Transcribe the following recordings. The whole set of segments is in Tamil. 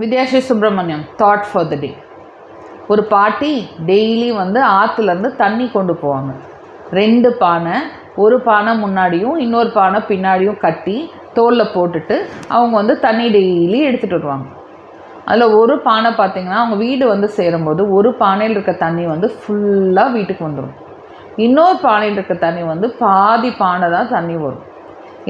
Vidyasri Subramaniam thought for the day ஒரு பாட்டி டெய்லி வந்து ஆற்றுலேருந்து தண்ணி கொண்டு போவாங்க. ரெண்டு பானை ஒரு பானை முன்னாடியும் இன்னொரு பானை பின்னாடியும் கட்டி தோலில் போட்டுட்டு அவங்க வந்து தண்ணி டெய்லி எடுத்துகிட்டு வருவாங்க. அதில் ஒரு பானை பார்த்திங்கன்னா அவங்க வீடு வந்து சேரும்போது ஒரு பானையில் இருக்க தண்ணி வந்து ஃபுல்லாக வீட்டுக்கு வந்துடும் இன்னொரு பானையில் இருக்க தண்ணி வந்து பாதி பானை தான் தண்ணி வரும்.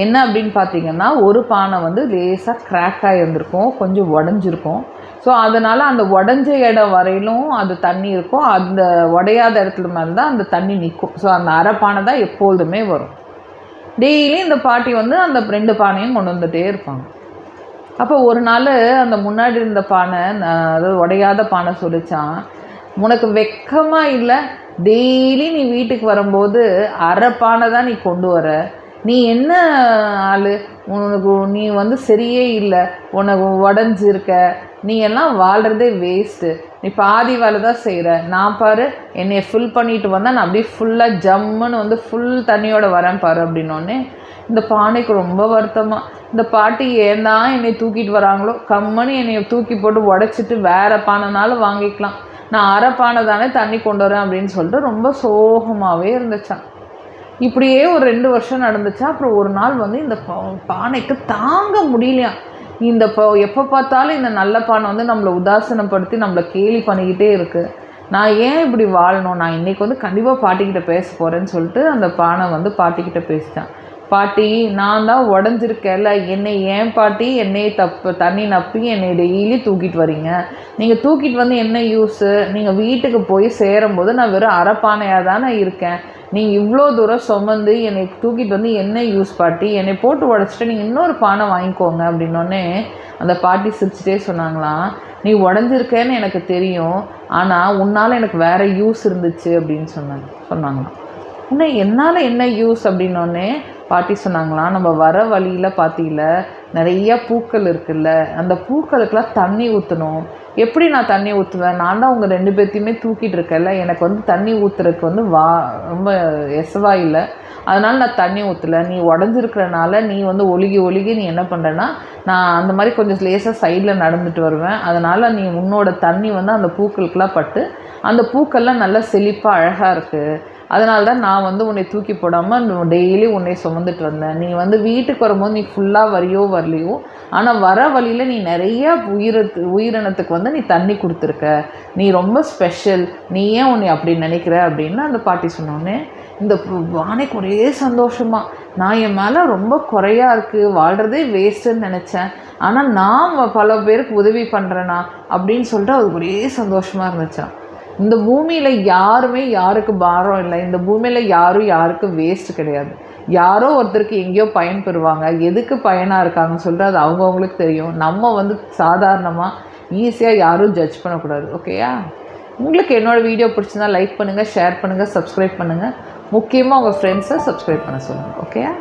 என்ன அப்படின்னு பார்த்தீங்கன்னா ஒரு பானை வந்து லேசாக கிராக் ஆகியிருந்திருக்கும் கொஞ்சம் உடஞ்சிருக்கும். ஸோ அதனால் அந்த உடஞ்ச இடம் வரையிலும் அது தண்ணி இருக்கும். அந்த உடையாத இடத்துல மேலே தான் அந்த தண்ணி நிற்கும். ஸோ அந்த அரை பானை தான் எப்பொழுதுமே வரும். டெய்லி இந்த பாட்டி வந்து அந்த ரெண்டு பானையும் கொண்டு வந்துகிட்டே இருப்பாங்க. அப்போ ஒரு நாள் அந்த முன்னாடி இருந்த பானை அதாவது உடையாத பானை சொல்லிச்சான் உனக்கு வெக்கமாக இல்லை. டெய்லி நீ வீட்டுக்கு வரும்போது அரை பானை தான் நீ கொண்டு வர. நீ என்ன ஆள்? உனக்கு நீ வந்து சரியே இல்லை. உனக்கு உடஞ்சிருக்க. நீ எல்லாம் வாழ்கிறதே வேஸ்ட்டு நீ பாதி வேலை தான் செய்கிற நான் பாரு என்னை ஃபில் பண்ணிட்டு வந்தால் நான் அப்படியே ஃபுல்லாக ஜம்முன்னு வந்து ஃபுல் தண்ணியோட வரேன் பாரு அப்படின்னோடனே இந்த பானைக்கு ரொம்ப வருத்தமாக இந்த பாட்டி ஏன் தான் என்னை தூக்கிட்டு வராங்களோ? கம்மனு என்னை தூக்கி போட்டு உடச்சிட்டு வேறு பானைனாலும் வாங்கிக்கலாம். நான் அரை பானை தானே தண்ணி கொண்டு வரேன் அப்படின்னு சொல்லிட்டு ரொம்ப சோகமாகவே இருந்துச்சான் இப்படியே ஒரு ரெண்டு வருஷம் நடந்துச்சா அப்புறம் ஒரு நாள் வந்து இந்த பானைக்கு தாங்க முடியலையா? இந்த இப்போ எப்போ பார்த்தாலும் இந்த நல்ல பானை வந்து நம்மளை உதாசனப்படுத்தி நம்மளை கேலி பண்ணிக்கிட்டே இருக்குது நான் ஏன் இப்படி வாழணும்? நான் இன்றைக்கி வந்து கண்டிப்பாக பாட்டிக்கிட்ட பேச போகிறேன்னு சொல்லிட்டு அந்த பானை வந்து பாட்டிக்கிட்ட பேசிட்டேன். பாட்டி நான் தான் உடஞ்சிருக்கேன்ல என்னை ஏன் பாட்டி என்னை தப்பு தண்ணி நப்பி என்னை டெய்லி தூக்கிட்டு வரீங்க? நீங்கள் தூக்கிட்டு வந்து என்ன யூஸு நீங்கள் வீட்டுக்கு போய் சேரும்போது நான் வெறும் அரைப்பானையாக தானே இருக்கேன். நீங்கள் இவ்வளோ தூரம் சுமந்து என்னை தூக்கிட்டு வந்து என்ன யூஸ் பாட்டி என்னை போட்டு உடச்சிட்டு நீங்கள் இன்னொரு பானை வாங்கிக்கோங்க அப்படின்னோடனே அந்த பாட்டி சிரிச்சிட்டே சொன்னாங்களாம் நீ உடஞ்சிருக்கேன்னு எனக்கு தெரியும் ஆனால் உன்னால் எனக்கு வேறு யூஸ் இருந்துச்சு அப்படின்னு சொன்னாங்க சொன்னாங்களாம். இன்னும் என்னால் என்ன யூஸ் அப்படின்னோடனே பாட்டி சொன்னாங்களாம் நம்ம வர வழியில் பார்த்தீங்கள நிறையா பூக்கள் இருக்குல்ல அந்த பூக்களுக்கெல்லாம் தண்ணி ஊற்றணும் எப்படி நான் தண்ணி ஊற்றுவேன் நான் தான் உங்கள் ரெண்டு பேர்த்தையுமே தூக்கிட்டு இருக்கேன்ல எனக்கு வந்து தண்ணி ஊற்றுறதுக்கு வந்து வா ரொம்ப எசவா இல்லை. அதனால் நான் தண்ணி ஊற்றலை நீ உடஞ்சிருக்கிறனால நீ வந்து ஒழுகி ஒழுகி நீ என்ன பண்ணுறேன்னா நான் அந்த மாதிரி கொஞ்சம் லேசாக சைடில் நடந்துட்டு வருவேன். அதனால் நீ உன்னோட தண்ணி வந்து அந்த பூக்களுக்கெலாம் பட்டு அந்த பூக்கள்லாம் நல்லா செழிப்பாக அழகாக இருக்குது அதனால தான் நான் வந்து உன்னை தூக்கி போடாமல் டெய்லி உன்னை சுமந்துட்டு வந்தேன். நீ வந்து வீட்டுக்கு வரும்போது நீ ஃபுல்லாக வரியோ வரலையோ ஆனால் வர வழியில் நீ நிறைய உயிரத்து உயிரினத்துக்கு வந்து நீ தண்ணி கொடுத்துருக்க. நீ ரொம்ப ஸ்பெஷல் நீ ஏன் உன்னை அப்படி நினைக்கிற அப்படின்னு அந்த பாட்டி சொன்னோடனே இந்த வானைக்கு ஒரே சந்தோஷமாக நான் என் மேலே ரொம்ப குறையாக இருக்குது வாழ்கிறதே வேஸ்ட்டுன்னு நினச்சேன். ஆனால் நான் பல பேருக்கு உதவி பண்ணுறேனா அப்படின்னு சொல்லிட்டு அது ஒரே சந்தோஷமாக இருந்துச்சான் இந்த பூமியில் யாருமே யாருக்கு பாரம் இல்லை. இந்த பூமியில் யாரும் யாருக்கும் வேஸ்ட் கிடையாது. யாரோ ஒருத்தருக்கு எங்கேயோ பயன் பெறுவாங்க. எதுக்கு பயனாக இருக்காங்கன்னு சொல்லிட்டு அது அவங்கவுங்களுக்கு தெரியும். நம்ம வந்து சாதாரணமாக ஈஸியாக யாரும் ஜட்ஜ் பண்ணக்கூடாது. ஓகேயா உங்களுக்கு என்னோடய வீடியோ பிடிச்சிருந்தா லைக் பண்ணுங்கள் ஷேர் பண்ணுங்கள் சப்ஸ்கிரைப் பண்ணுங்கள் முக்கியமாக உங்கள் ஃப்ரெண்ட்ஸை சப்ஸ்கிரைப் பண்ண சொல்லுங்கள் ஓகேயா